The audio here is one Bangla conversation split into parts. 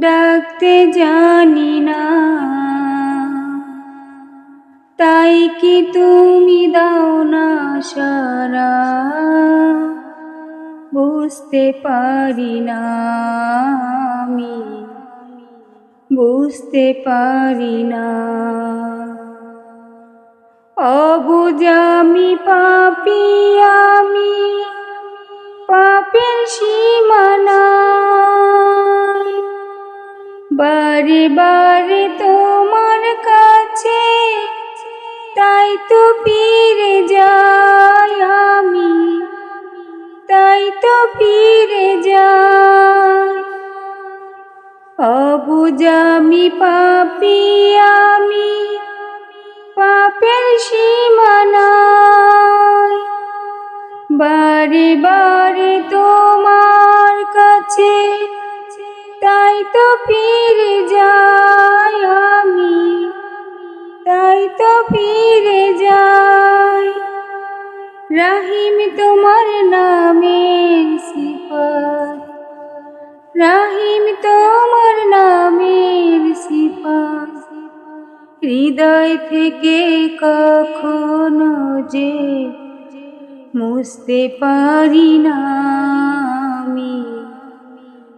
ডাকতে জানি না। তাই কি তুমি দাও না সারা? বুঝতে পারি না আমি। বুঝতে পারি না। অবুজামি পাপি আমি, পাপের সীমানায় বারে বারে তোমার কাছে, তাই তো ফিরে যাই আমি। তাই তো ফিরে যাই। অবুজামি পাপি আমি, পাপের সীমানায় বারে বারে তোমার কাছে তো ফিরে যাই আমি, তাই তো ফিরে যাই। রাহিম তোমার নামের সিফাত, রাহিম তোমার নামের সিফাত। হৃদয় থেকে কখনো যে মুছতে পারি না।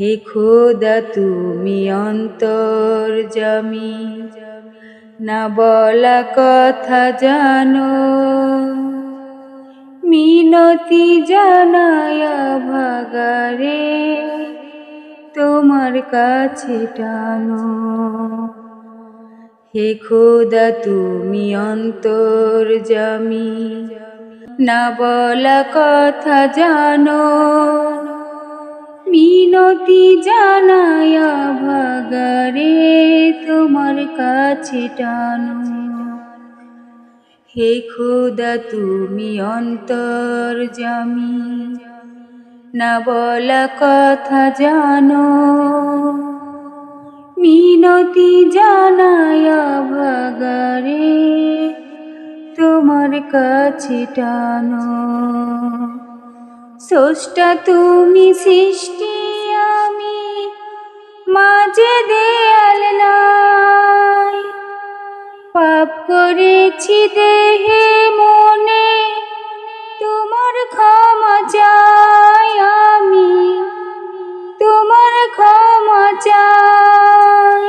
হে খোদা, তুমি অন্তর জমি। না বলা কথা জানো। মিনতি জানায় ভাগারে, তোমার কাছে টানো। হে খোদা, তুমি অন্তর জামি। না বলা কথা জানো। মিনতি জানায় ভাগারে তোমার কাছে টানো। হে খোদা, তুমি অন্তর জামি, না বলা কথা জানো। মিনতি জানায় ভাগারে তোমার কাছে টানো। স্রষ্টা তুমি সৃষ্টি, আমি মাঝে দেয়াল নাই। পাপ করেছি দেহে, মনে তোমার ক্ষমা চাই, আমি তোমার ক্ষমা চাই।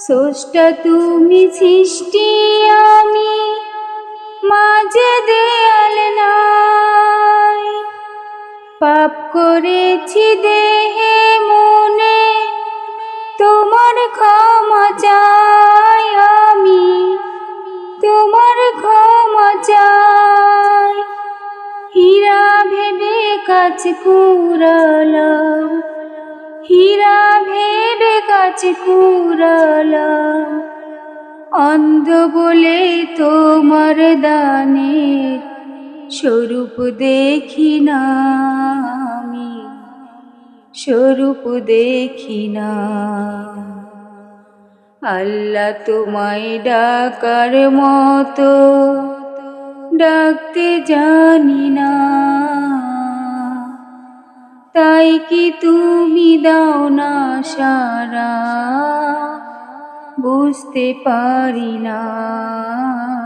স্রষ্টা তুমি সৃষ্টি পাপ করেছি দেহে, মনে তোমার ক্ষমা চাই আমি। তোমার ক্ষমা চাই। হীরা ভেবে কাজ কুড়ালাম। হীরা ভেবে কাজ কুড়ালাম। অন্ধ বলে তোমার দানের স্বরূপ দেখি না আমি, স্বরূপ দেখি না। আল্লাহ তোমায় ডাকার মতো ডাকতে জানি না। তাই কি তুমি দাও না সারা? বুঝতে পারি না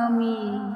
আমি।